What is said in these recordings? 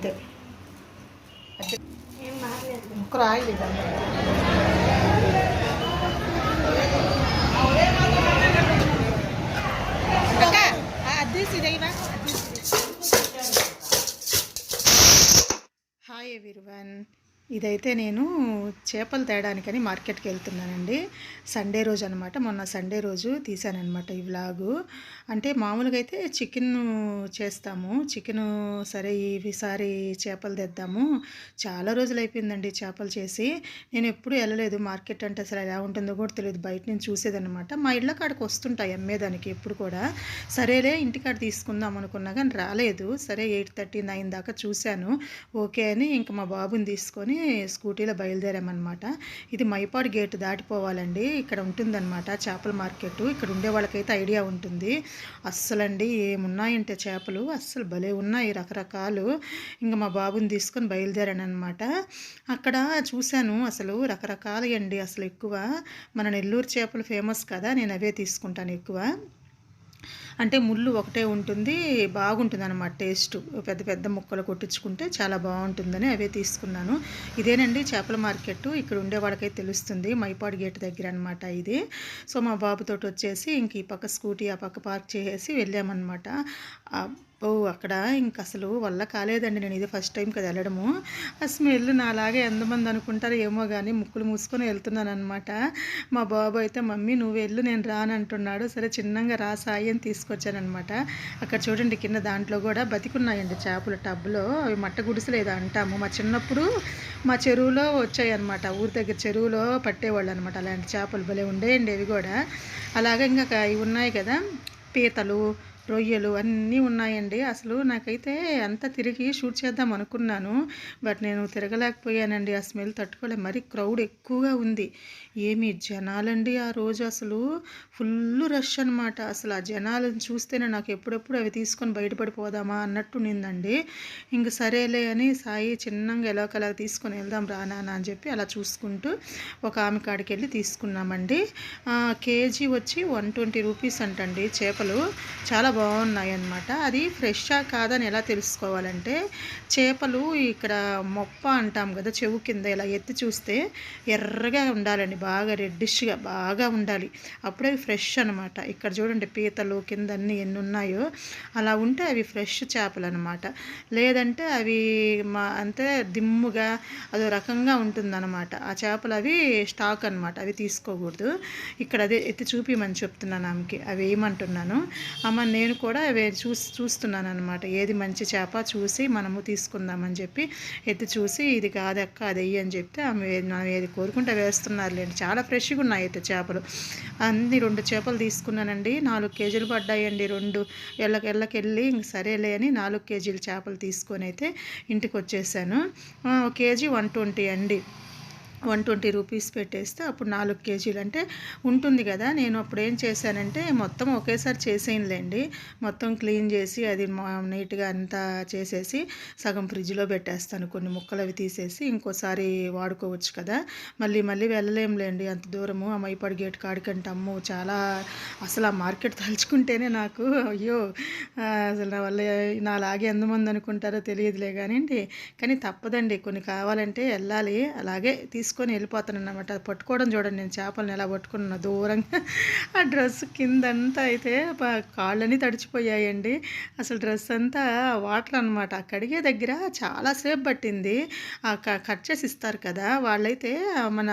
అంతే ఏం మారలేదు ముక్క రాయలేదు అక్క అద్దీసి ఇదైవా హాయ్ ఎవ్రీవన్ ఇదైతే నేను చేపలు తేడానికని మార్కెట్కి వెళ్తున్నానండి. సండే రోజు అనమాట మొన్న సండే రోజు తీసానమాట ఈ వ్లాగు. అంటే మామూలుగా అయితే చికెన్ చేస్తాము. చికెన్ సరే ఈసారి చేపలు తెద్దాము. చాలా రోజులు అయిపోయిందండి చేపలు చేసి. నేను ఎప్పుడు వెళ్ళలేదు. మార్కెట్ అంటే అసలు ఎలా ఉంటుందో కూడా తెలియదు. బయట నుంచి చూసేదనమాట మా ఇళ్ళ కాడికి వస్తుంటాయి అమ్మేదానికి ఎప్పుడు కూడా. సరేలే ఇంటికాడ తీసుకుందాం అనుకున్నా కానీ రాలేదు. సరే ఎయిట్ థర్టీ నైన్ దాకా చూశాను. ఓకే అని ఇంకా మా బాబుని తీసుకొని స్కూటీలో బయలుదేరామన్నమాట. ఇది మైపాడు గేట్ దాటిపోవాలండి. ఇక్కడ ఉంటుందన్నమాట చేపల మార్కెట్ ఇక్కడ ఉండే వాళ్ళకైతే ఐడియా ఉంటుంది. అస్సలండి ఏమున్నాయంటే చేపలు. అస్సలు భలే ఉన్నాయి రకరకాలు. ఇంకా మా బాబుని తీసుకొని బయలుదేరాను అనమాట అక్కడ చూశాను అసలు రకరకాలు అండి అసలు ఎక్కువ. మన నెల్లూరు చేపలు ఫేమస్ కదా నేను అవే తీసుకుంటాను ఎక్కువ. అంటే ముళ్ళు ఒకటే ఉంటుంది బాగుంటుంది అనమాట టేస్ట్. పెద్ద పెద్ద ముక్కలు కొట్టించుకుంటే చాలా బాగుంటుందని అవే తీసుకున్నాను. ఇదేనండి చేపల మార్కెట్. ఇక్కడ ఉండే వాళ్ళకైతే తెలుస్తుంది మైపాడు గేట్ దగ్గర అనమాట ఇది. సో మా బాబుతోటి వచ్చేసి ఇంక ఈ పక్క స్కూటీ ఆ పక్క పార్క్ చేసేసి వెళ్ళామన్నమాట. ఓ అక్కడ ఇంక అసలు వల్ల కాలేదండి నేను ఇది ఫస్ట్ టైం కదా వెళ్ళడము. ఆ స్మెల్ నాలాగే ఎంతమంది అనుకుంటారు ఏమో కానీ ముక్కులు మూసుకొని వెళ్తున్నాను అనమాట మా బాబు అయితే మమ్మీ నువ్వు వెళ్ళు నేను రానంటున్నాడు. సరే చిన్నగా రా సాయి అని తీసుకొచ్చానమాట అక్కడ చూడండి కింద దాంట్లో కూడా బతికున్నాయండి చేపలు టబ్లో అవి మట్ట గుడిసెలు ఏదో అంటాము. మా చిన్నప్పుడు మా చెరువులో వచ్చాయి అనమాట ఊరి దగ్గర చెరువులో పట్టేవాళ్ళు అనమాట అలాంటి చేపలు భలే ఉండేయండి అవి కూడా. అలాగే ఇంకా ఇవి ఉన్నాయి కదా పీతలు రొయ్యలు అన్నీ ఉన్నాయండి. అసలు నాకైతే అంతా తిరిగి షూట్ చేద్దాం అనుకున్నాను. బట్ నేను తిరగలేకపోయానండి. ఆ స్మెల్ తట్టుకోలేదు మరి క్రౌడ్ ఎక్కువగా ఉంది. ఏమి జనాలండి ఆ రోజు అసలు. ఫుల్ రష్ అనమాట అసలు ఆ జనాలను చూస్తేనే నాకు ఎప్పుడెప్పుడు అవి తీసుకొని బయటపడిపోదామా అన్నట్టు నిందండి ఇంక సరేలే అని సాయి చిన్నగా ఎలాగలా తీసుకొని వెళ్దాం రానా అని చెప్పి అలా చూసుకుంటూ ఒక ఆమె కాడికి వెళ్ళి తీసుకున్నామండి కేజీ వచ్చి వన్ ట్వంటీ రూపీస్ అంటండి చేపలు. చాలా బాగున్నాయి అన్నమాట అది ఫ్రెషా కాదని ఎలా తెలుసుకోవాలంటే చేపలు ఇక్కడ మొప్ప అంటాం కదా చెవు కింద ఇలా ఎత్తి చూస్తే ఎర్రగా ఉండాలండి బాగా రెడ్డిష్గా బాగా ఉండాలి. అప్పుడే ఫ్రెష్ అనమాట ఇక్కడ చూడండి పీతలు కింద అన్నీ ఎన్ని ఉన్నాయో అలా ఉంటే అవి ఫ్రెష్ చేపలు అనమాట లేదంటే అవి మా అంటే దిమ్ముగా అదో రకంగా ఉంటుందన్నమాట. ఆ చేపలు అవి స్టాక్ అనమాట అవి తీసుకోకూడదు. ఇక్కడ అదే ఎత్తి చూపిమని చెప్తున్నాను ఆమెకి అవి ఏమంటున్నాను? అమ్మ నేను కూడా అవి చూసి చూస్తున్నాను అనమాట ఏది మంచి చేప చూసి మనము తీసుకుందామని చెప్పి ఎత్తి చూసి ఇది కాదక్క అది వెయ్యి అని చెప్తే ఆమె మనం ఏది కోరుకుంటే వేస్తున్నారులేండి. చాలా ఫ్రెష్గా ఉన్నాయి అయితే చేపలు. అన్ని రెండు చేపలు తీసుకున్నానండి. నాలుగు కేజీలు పడ్డాయండి రెండు. ఎళ్ళకి ఎళ్ళకెళ్ళి ఇంక సరేలే అని నాలుగు కేజీలు చేపలు తీసుకొని అయితే ఇంటికి వచ్చేసాను. కేజీ వన్ ట్వంటీ అండి. వన్ ట్వంటీ రూపీస్ పెట్టేస్తే అప్పుడు నాలుగు కేజీలు. అంటే ఉంటుంది కదా నేను అప్పుడు ఏం చేశానంటే మొత్తం ఒకేసారి చేసేయనులేండి. మొత్తం క్లీన్ చేసి అది నీట్గా అంతా చేసేసి సగం ఫ్రిడ్జ్లో పెట్టేస్తాను. కొన్ని ముక్కలు అవి తీసేసి ఇంకోసారి వాడుకోవచ్చు కదా. మళ్ళీ మళ్ళీ వెళ్ళలేంలేండి అంత దూరము. ఆ మైపాడు గేట్ కాడికంటే అమ్ము చాలా అసలు ఆ మార్కెట్ తలుచుకుంటేనే నాకు అయ్యో అసలు నా వల్ల నాలాగే ఎంతమంది అనుకుంటారో తెలియదులే కానివ్వండి కానీ తప్పదండి కొన్ని కావాలంటే వెళ్ళాలి. అలాగే తీసుకు తీసుకొని వెళ్ళిపోతాను అనమాట అది పట్టుకోవడం చూడండి నేను చేపలను ఎలా పట్టుకున్నా దూరంగా. ఆ డ్రెస్ కిందంతా అయితే కాళ్ళని తడిచిపోయాయండి. అసలు డ్రెస్ అంతా వాటర్ అనమాట కడిగే దగ్గర చాలాసేపు పట్టింది. ఆ క- కట్ చేసి ఇస్తారు కదా వాళ్ళైతే మన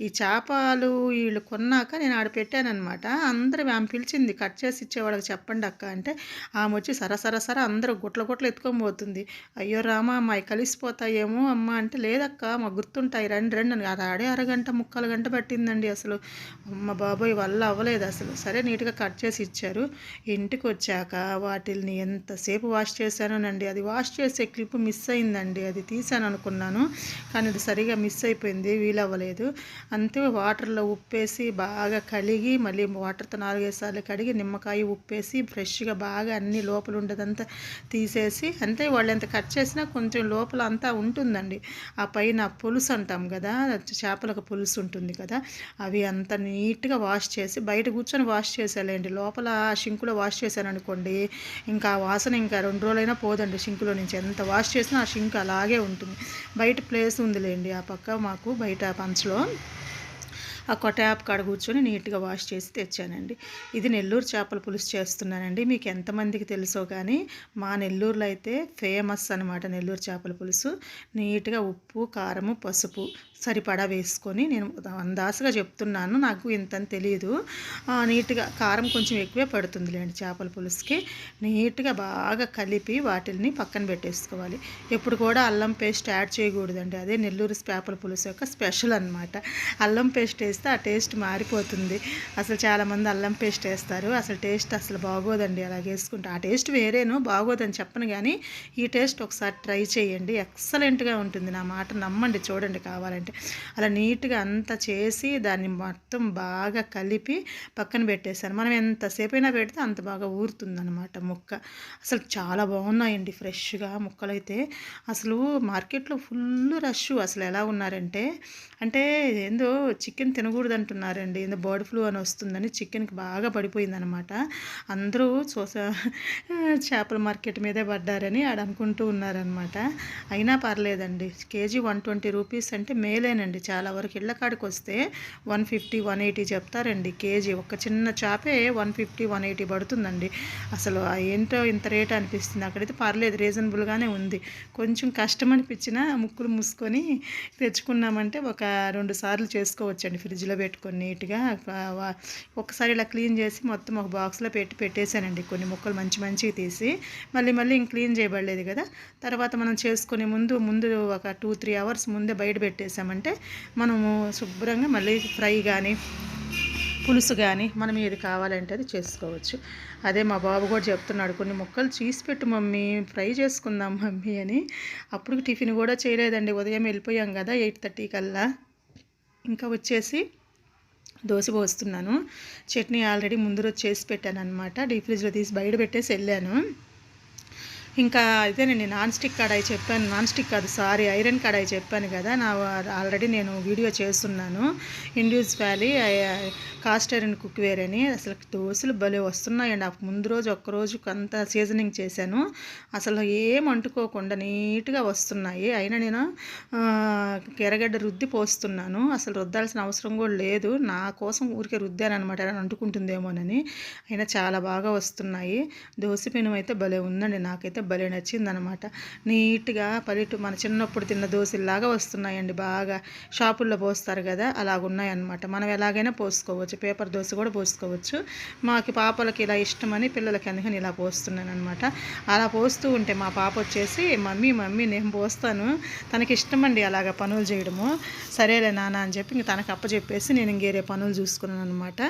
ఈ చేపలు వీళ్ళు కొన్నాక నేను ఆడ పెట్టానమాట అందరూ ఆమె పిలిచింది కట్ చేసి ఇచ్చేవాళ్ళకి చెప్పండి అక్క అంటే ఆమె వచ్చి సరసర సర సర అందరూ గుట్ల గుట్ల ఎత్తుకొని పోతుంది. అయ్యో రామా అమ్మాయి కలిసిపోతాయేమో అమ్మ అంటే లేదక్క మాకు గుర్తుంటాయి రండి చూడండి అది ఆడే అరగంట ముక్కలు గంట పట్టిందండి అసలు. అమ్మ బాబోయ్ వల్ల అవ్వలేదు అసలు. సరే నీట్గా కట్ చేసి ఇచ్చారు. ఇంటికి వచ్చాక వాటిల్ని ఎంతసేపు వాష్ చేశానోనండి. అది వాష్ చేసే క్లిప్ మిస్ అయిందండి. అది తీసాను అనుకున్నాను కానీ అది సరిగా మిస్ అయిపోయింది వీలవ్వలేదు. అంతే వాటర్లో ఉప్పేసి బాగా కడిగి మళ్ళీ వాటర్తో నాలుగైదు సార్లు కడిగి నిమ్మకాయ ఉప్పేసి ఫ్రెష్గా బాగా అన్ని లోపల ఉండేదంతా తీసేసి అంతే వాళ్ళు ఎంత కట్ చేసినా కొంచెం లోపల అంతా ఉంటుందండి. ఆ పైన పులుసు అంటాం కదా చేపలకు పులుసు ఉంటుంది కదా అవి అంత నీట్గా వాష్ చేసి బయట కూర్చొని వాష్ చేసేయాలండి. లోపల షింకులో వాష్ చేశాను అనుకోండి ఇంకా ఆ వాసన ఇంకా రెండు రోజులైనా పోదండి షింకులో నుంచి. ఎంత వాష్ చేసినా ఆ షింక్ అలాగే ఉంటుంది. బయట ప్లేస్ ఉందిలేండి ఆ పక్క మాకు బయట పంచ్లో. ఆ కొట్టాప్ కాడ కూర్చొని నీట్గా వాష్ చేసి తెచ్చానండి. ఇది నెల్లూరు చేపల పులుసు చేస్తున్నానండి. మీకు ఎంతమందికి తెలుసో కానీ మా నెల్లూరులో అయితే ఫేమస్ అనమాట నెల్లూరు చేపల పులుసు. నీట్గా ఉప్పు కారము పసుపు. సరిపడా వేసుకొని నేను అందాసుగా చెప్తున్నాను నాకు ఇంతని తెలియదు నీట్గా కారం కొంచెం ఎక్కువే పడుతుందిలేండి చేపల పులుసుకి. నీట్గా బాగా కలిపి వాటిని పక్కన పెట్టేసుకోవాలి. ఎప్పుడు కూడా అల్లం పేస్ట్ యాడ్ చేయకూడదండి. అదే నెల్లూరు చేపల పులుసు యొక్క స్పెషల్ అనమాట అల్లం పేస్ట్ వేస్తే ఆ టేస్ట్ మారిపోతుంది. అసలు చాలామంది అల్లం పేస్ట్ వేస్తారు. అసలు టేస్ట్ అసలు బాగోదండి అలా వేసుకుంటే. ఆ టేస్ట్ వేరేను బాగోదని చెప్పను కానీ ఈ టేస్ట్ ఒకసారి ట్రై చేయండి. ఎక్సలెంట్గా ఉంటుంది. నా మాట నమ్మండి. చూడండి కావాలంటే. అలా నీట్గా అంతా చేసి దాన్ని మొత్తం బాగా కలిపి పక్కన పెట్టేశాను. మనం ఎంతసేపు అయినా పెడితే అంత బాగా ఊరుతుందనమాట ముక్క. అసలు చాలా బాగున్నాయండి ఫ్రెష్గా ముక్కలైతే. అసలు మార్కెట్లో ఫుల్ రష్. అసలు ఎలా ఉన్నారంటే అంటే ఏందో చికెన్ తినకూడదు అంటున్నారండి ఏందో బర్డ్ ఫ్లూ అని వస్తుందని చికెన్కి బాగా పడిపోయిందనమాట అందరూ చూసా చేపల మార్కెట్ మీదే పడ్డారని ఆడ అనుకుంటూ ఉన్నారనమాట అయినా పర్లేదండి. కేజీ వన్ ట్వంటీ రూపీస్ అంటే మేలు మేలేనండి చాలా వరకు ఇళ్ళ కాడికి వస్తే వన్ ఫిఫ్టీ వన్ ఎయిటీ చెప్తారండి. కేజీ ఒక చిన్న చేపే వన్ ఫిఫ్టీ వన్ ఎయిటీ పడుతుందండి. అసలు ఏంటో ఇంత రేట్ అనిపిస్తుంది. అక్కడైతే పర్లేదు రీజనబుల్గానే ఉంది. కొంచెం కష్టం అనిపించిన ముక్కులు మూసుకొని తెచ్చుకున్నామంటే ఒక రెండు సార్లు చేసుకోవచ్చండి. ఫ్రిడ్జ్లో పెట్టుకొని నీట్గా ఒకసారి ఇలా క్లీన్ చేసి మొత్తం ఒక బాక్స్లో పెట్టి పెట్టేశానండి. కొన్ని ముక్కలు మంచి మంచివి తీసి మళ్ళీ మళ్ళీ ఇంక క్లీన్ చేయబడలేదు కదా. తర్వాత మనం చేసుకునే ముందు ముందు ఒక టూ త్రీ అవర్స్ ముందే బయట పెట్టేసామంటే చేసామంటే మనము శుభ్రంగా మళ్ళీ ఫ్రై కానీ పులుసు కానీ మనం ఏది కావాలంటే అది చేసుకోవచ్చు. అదే మా బాబు కూడా చెప్తున్నాడు కొన్ని ముక్కలు చీసి పెట్టు మమ్మీ ఫ్రై చేసుకుందాం మమ్మీ అని. అప్పుడు టిఫిన్ కూడా చేయలేదండి ఉదయం వెళ్ళిపోయాం కదా ఎయిట్ థర్టీ కల్లా. ఇంకా వచ్చేసి దోశ పోస్తున్నాను. చట్నీ ఆల్రెడీ ముందు రోజు చేసి పెట్టాను అనమాట డీప్ ఫ్రిడ్జ్లో తీసి బయట పెట్టేసి వెళ్ళాను. ఇంకా అయితే నేను నాన్ స్టిక్ కడాయి చెప్పాను. నాన్ స్టిక్ కాదు సారీ ఐరన్ కడాయి చెప్పాను కదా నా ఆల్రెడీ నేను వీడియో చేస్తున్నాను. Indus valley cast iron cookware అని. అసలు దోశలు భలే వస్తున్నాయండి. ఆ ముందు రోజు ఒక్క రోజుకు అంత సీజనింగ్ చేశాను. అసలు ఏం అంటుకోకుండా నీట్గా వస్తున్నాయి. అయినా నేను ఎర్రగడ్డ రుద్ది పోస్తున్నాను. అసలు రుద్దాల్సిన అవసరం కూడా లేదు. నా కోసం ఊరికే రుద్దాను అనమాట అంటుకుంటుందేమోనని. అయినా చాలా బాగా వస్తున్నాయి. దోశ పెనుమైతే అయితే భలే ఉందండి. నాకైతే భలే నచ్చిందనమాట నీట్గా పల్లెటూరు మన చిన్నప్పుడు తిన్న దోశల్లాగా వస్తున్నాయండి బాగా. షాపుల్లో పోస్తారు కదా అలాగున్నాయన్నమాట. మనం ఎలాగైనా పోసుకోవచ్చు. పేపర్ దోశ కూడా పోసుకోవచ్చు. మాకు పాపలకి ఇలా ఇష్టమని పిల్లలకి అందుకని ఇలా పోస్తున్నాను అనమాట అలా పోస్తూ ఉంటే మా పాప వచ్చేసి మమ్మీ మమ్మీ నేను పోస్తాను. తనకి ఇష్టమండి అలాగ పనులు చేయడము. సరేలే నాన్న అని చెప్పి ఇంక తనకు అప్పచెప్పేసి నేను ఇంకేరే పనులు చూసుకున్నాను అనమాట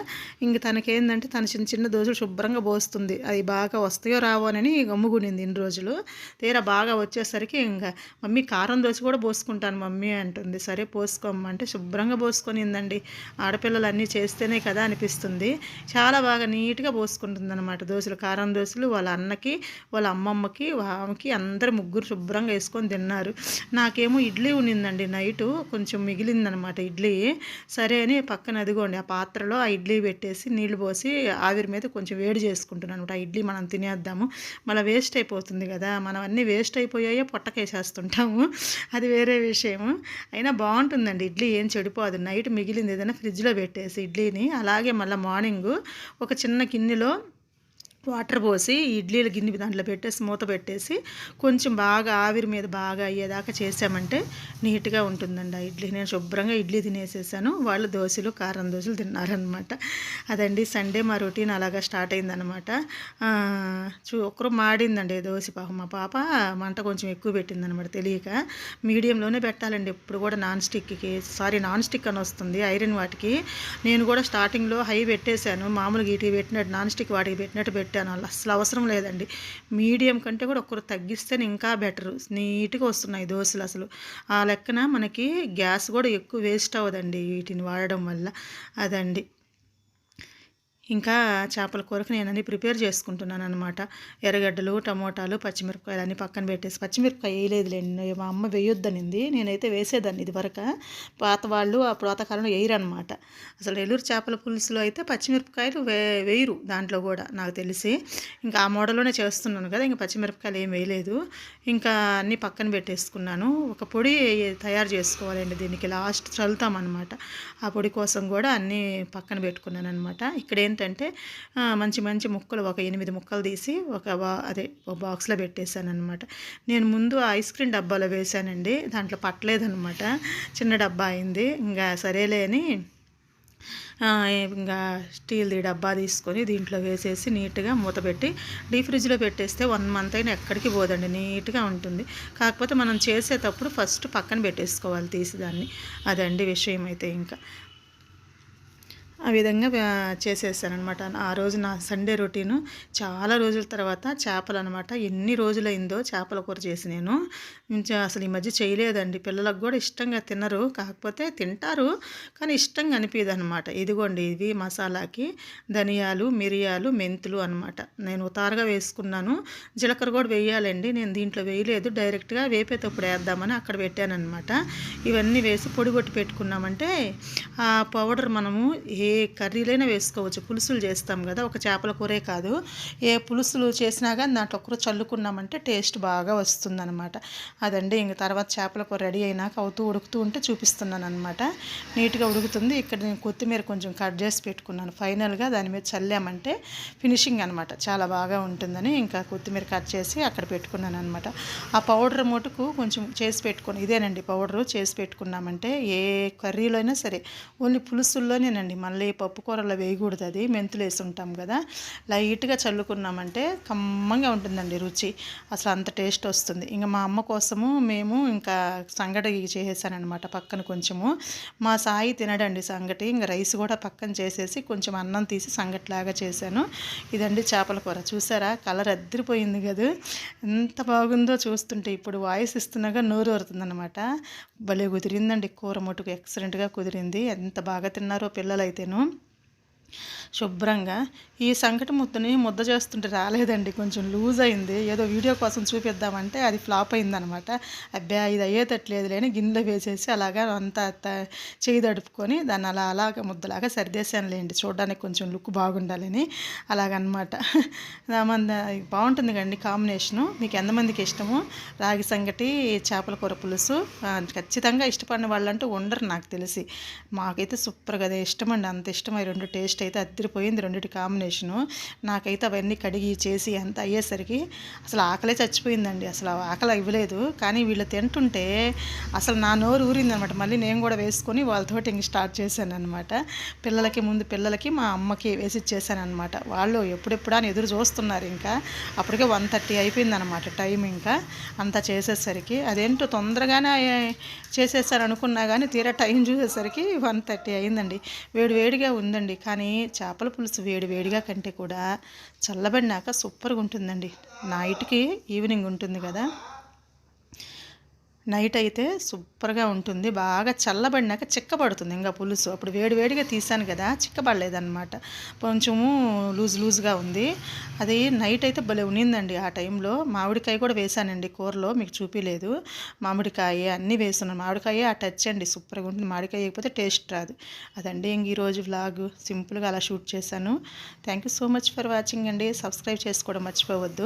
ఇంక తనకేందంటే తన చిన్న చిన్న దోశలు శుభ్రంగా పోస్తుంది. అది బాగా వస్తాయో రావోనని గమ్ముగునింది ఇన్ని రోజులు తీరా బాగా వచ్చేసరికి ఇంకా మమ్మీ కారం దోశ కూడా పోసుకుంటాను మమ్మీ అంటుంది. సరే పోసుకోమంటే శుభ్రంగా పోసుకొనిందండి ఆడపిల్లలు అన్నీ చేస్తేనే కదా అనిపిస్తుంది. చాలా బాగా నీట్గా పోసుకుంటుంది అనమాట దోశలు. కారం దోశలు వాళ్ళ అన్నకి వాళ్ళ అమ్మమ్మకి ఆమెకి అందరు ముగ్గురు శుభ్రంగా వేసుకొని తిన్నారు. నాకేమో ఇడ్లీ ఉన్నిందండి నైటు కొంచెం మిగిలిందనమాట ఇడ్లీ. సరే అని పక్కన అదిగోండి ఆ పాత్రలో ఆ ఇడ్లీ పెట్టేసి నీళ్ళు పోసి ఆవిరి మీద కొంచెం వేడి చేసుకుంటున్నాను. అనమాట ఆ ఇడ్లీ మనం తినేద్దాము. మళ్ళీ వేస్ట్ అయిపోతుంది. అవుతుంది కదా. మనం అన్నీ వేస్ట్ అయిపోయాయో పొట్టకేసేస్తుంటాము. అది వేరే విషయము. అయినా బాగుంటుందండి ఇడ్లీ. ఏం చెడిపోదు. నైట్ మిగిలింది ఏదైనా ఫ్రిడ్జ్లో పెట్టేసి ఇడ్లీని అలాగే మళ్ళీ మార్నింగు ఒక చిన్న గిన్నెలో వాటర్ పోసి ఇడ్లీల గిన్నె దాంట్లో పెట్టేసి మూత పెట్టేసి కొంచెం బాగా ఆవిరి మీద బాగా అయ్యేదాకా చేసామంటే నీట్గా ఉంటుందండి ఆ ఇడ్లీ. నేను శుభ్రంగా ఇడ్లీ తినేసేసాను. వాళ్ళు దోశలు కారం దోశలు తిన్నారనమాట అదండి సండే మా రొటీన్ అలాగా స్టార్ట్ అయిందనమాట చూ ఒక్కరు మాడిందండి దోశ పాప. మా పాప మంట కొంచెం ఎక్కువ పెట్టిందనమాట తెలియక. మీడియంలోనే పెట్టాలండి. ఎప్పుడు కూడా నాన్ స్టిక్కి సారీ నాన్ స్టిక్ అని వస్తుంది ఐరన్ వాటికి. నేను కూడా స్టార్టింగ్లో హై పెట్టేశాను. మామూలుగా ఇటు పెట్టినట్టు నాన్ స్టిక్ వాటికి పెట్టినట్టు పెట్టి పెట్టాను. అసలు అవసరం లేదండి. మీడియం కంటే కూడా ఒకరు తగ్గిస్తేనే ఇంకా బెటర్. నీట్గా వస్తున్నాయి దోశలు అసలు. ఆ లెక్కన మనకి గ్యాస్ కూడా ఎక్కువ వేస్ట్ అవ్వదండి వీటిని వాడడం వల్ల. అదండి. ఇంకా చేపల కూరకు నేను అన్ని ప్రిపేర్ చేసుకుంటున్నాను అనమాట ఎర్రగడ్డలు టమోటాలు పచ్చిమిరపకాయలు అన్నీ పక్కన పెట్టేసి పచ్చిమిరపకాయ వేయలేదులేండి. మా అమ్మ వేయొద్దనింది. నేనైతే వేసేదాన్ని ఇది వరకు. పాత వాళ్ళు ఆ పురాతకాలంలో వేయరనమాట అసలు ఎల్లూరు చేపల పులుసులో అయితే పచ్చిమిరపకాయలు వే వేయరు దాంట్లో కూడా నాకు తెలిసి. ఇంకా ఆ మోడల్లోనే చేస్తున్నాను కదా ఇంకా పచ్చిమిరపకాయలు ఏం వేయలేదు. ఇంకా అన్నీ పక్కన పెట్టేసుకున్నాను. ఒక పొడి తయారు చేసుకోవాలండి దీనికి. లాస్ట్ చల్లుతామన్నమాట. ఆ పొడి కోసం కూడా అన్నీ పక్కన పెట్టుకున్నాను అనమాట ఇక్కడ ఏంటంటే మంచి మంచి ముక్కలు ఒక ఎనిమిది ముక్కలు తీసి ఒక అదే ఒక బాక్స్లో పెట్టేశాను అనమాట నేను ముందు ఐస్ క్రీమ్ డబ్బాలో వేశానండి. దాంట్లో పట్టలేదనమాట చిన్న డబ్బా అయింది. ఇంకా సరేలే అని ఇంకా స్టీల్ది డబ్బా తీసుకొని దీంట్లో వేసేసి నీట్గా మూత పెట్టి డీప్ ఫ్రిడ్జ్లో పెట్టేస్తే వన్ మంత్ అయినా ఎక్కడికి పోదండి. నీట్గా ఉంటుంది. కాకపోతే మనం చేసేటప్పుడు ఫస్ట్ పక్కన పెట్టేసుకోవాలి తీసి దాన్ని. అదండి విషయం అయితే ఇంకా. ఆ విధంగా చేసేసాను అనమాట ఆ రోజు నా సండే రొటీను చాలా రోజుల తర్వాత చేపలు అనమాట ఎన్ని రోజులైందో చేపల కూర చేసి నేను. అసలు ఈ మధ్య చేయలేదండి. పిల్లలకు కూడా ఇష్టంగా తినరు. కాకపోతే తింటారు. కానీ ఇష్టంగా అనిపించదు అనమాట ఇదిగోండి ఇది మసాలాకి ధనియాలు మిరియాలు మెంతులు అనమాట. నేను ఉతారుగా వేసుకున్నాను. జీలకర్ర కూడా వేయాలండి. నేను దీంట్లో వేయలేదు. డైరెక్ట్గా వేపేటప్పుడు వేద్దామని అక్కడ పెట్టాను అనమాట ఇవన్నీ వేసి పొడి కొట్టి పెట్టుకున్నామంటే ఆ పౌడర్ మనము ఏ కర్రీలైనా వేసుకోవచ్చు. పులుసులు చేస్తాం కదా ఒక చేపల కూరే కాదు. ఏ పులుసులు చేసినా కానీ దాంట్లో కూర చల్లుకున్నామంటే టేస్ట్ బాగా వస్తుందన్నమాట. అదండి ఇంక తర్వాత చేపల కూర రెడీ అయినాక అవుతూ ఉడుకుతూ ఉంటే చూపిస్తున్నాను అనమాట నీట్గా ఉడుకుతుంది. ఇక్కడ నేను కొత్తిమీర కొంచెం కట్ చేసి పెట్టుకున్నాను. ఫైనల్గా దాని మీద చల్లామంటే ఫినిషింగ్ అనమాట చాలా బాగా ఉంటుందని ఇంకా కొత్తిమీర కట్ చేసి అక్కడ పెట్టుకున్నాను అనమాట ఆ పౌడర్ మటుకు కొంచెం చేసి పెట్టుకుని ఇదేనండి పౌడరు చేసి పెట్టుకున్నామంటే ఏ కర్రీలో అయినా సరే ఓన్లీ పులుసుల్లోనేనండి. మళ్ళీ మళ్ళీ పప్పు కూరలో వేయకూడదు అది. మెంతులు వేసి ఉంటాం కదా. లైట్గా చల్లుకున్నామంటే కమ్మంగా ఉంటుందండి రుచి. అసలు అంత టేస్ట్ వస్తుంది. ఇంకా మా అమ్మ కోసము మేము ఇంకా సంగటి చేసేసానమాట పక్కన కొంచెము. మా సాయి తినడండి సంగటి. ఇంకా రైస్ కూడా పక్కన చేసేసి కొంచెం అన్నం తీసి సంగటిలాగా చేశాను. ఇదండి చేపల కూర. చూసారా? కలర్ అద్దరిపోయింది కదా. ఎంత బాగుందో చూస్తుంటే ఇప్పుడు వాయిస్ ఇస్తున్నాగా నోరు వరుతుందనమాట భలే కుదిరిందండి కూర మటుకు ఎక్సలెంట్గా కుదిరింది. ఎంత బాగా తిన్నారో పిల్లలైతేను. ano. శుభ్రంగా. ఈ సంకటి ముద్దని ముద్ద చేస్తుంటే రాలేదండి. కొంచెం లూజ్ అయింది. ఏదో వీడియో కోసం చూపిద్దామంటే అది ఫ్లాప్ అయిందనమాట. అబ్బా ఇది అయ్యేటట్లేదు లేని గిన్నెలో వేసేసి అలాగా అంతా చేయి దడుపుకొని దాన్ని అలా అలాగ ముద్దలాగా సరిదేశానులేండి. చూడడానికి కొంచెం లుక్ బాగుండాలని అలాగనమాట. బాగుంటుంది కండి కాంబినేషను. మీకు ఎంతమందికి ఇష్టము రాగి సంగటి చేపల కూర పులుసు ఖచ్చితంగా ఇష్టపడిన వాళ్ళంటూ ఉండరు నాకు తెలిసి. మాకైతే సూపర్గా అదే ఇష్టం అండి అంత ఇష్టం రెండు టేస్ట్ అయితే అద్దరిపోయింది రెండింటి కాంబినేషను నాకైతే అవన్నీ కడిగి చేసి అంత అయ్యేసరికి అసలు ఆకలే చచ్చిపోయిందండి. అసలు ఆకలి ఇవ్వలేదు. కానీ వీళ్ళు తింటుంటే అసలు నా నోరు ఊరిందనమాట. మళ్ళీ నేను కూడా వేసుకొని వాళ్ళతోటి ఇంక స్టార్ట్ చేశాను అనమాట పిల్లలకి ముందు పిల్లలకి మా అమ్మకి వేసి ఇచ్చేసాను అనమాట వాళ్ళు ఎప్పుడెప్పుడు అని ఎదురు చూస్తున్నారు ఇంకా. అప్పటికే వన్ థర్టీ అయిపోయిందనమాట టైం ఇంకా. అంతా చేసేసరికి అదేంటో తొందరగానే చేసేసారు అనుకున్నా కానీ తీరా టైం చూసేసరికి వన్ థర్టీ అయిందండి. వేడి వేడిగా ఉందండి. కానీ చేపల పులుసు వేడి వేడిగా కంటే కూడా చల్లబడినాక సూపర్గా ఉంటుందండి. నైట్కి ఈవినింగ్ ఉంటుంది కదా. నైట్ అయితే సూపర్గా ఉంటుంది. బాగా చల్లబడినాక చిక్కబడుతుంది. ఇంకా పులుసు. అప్పుడు వేడి వేడిగా తీసాను కదా చిక్కబడలేదన్నమాట. కొంచెము లూజ్ లూజ్గా ఉంది. అది నైట్ అయితే భలే ఉన్నిందండి ఆ టైంలో. మామిడికాయ కూడా వేసానండి కూరలో మీకు చూపించలేదు మామిడికాయ అన్నీ వేస్తున్నాను. మామిడికాయ ఆ టచ్ అండి సూపర్గా ఉంటుంది. మామిడికాయ వేయకపోతే టేస్ట్ రాదు. అదండి ఇంక ఈరోజు వ్లాగ్. సింపుల్గా అలా షూట్ చేశాను. Thank you so much for watching అండి. సబ్స్క్రైబ్ చేసుకోవడం మర్చిపోవద్దు.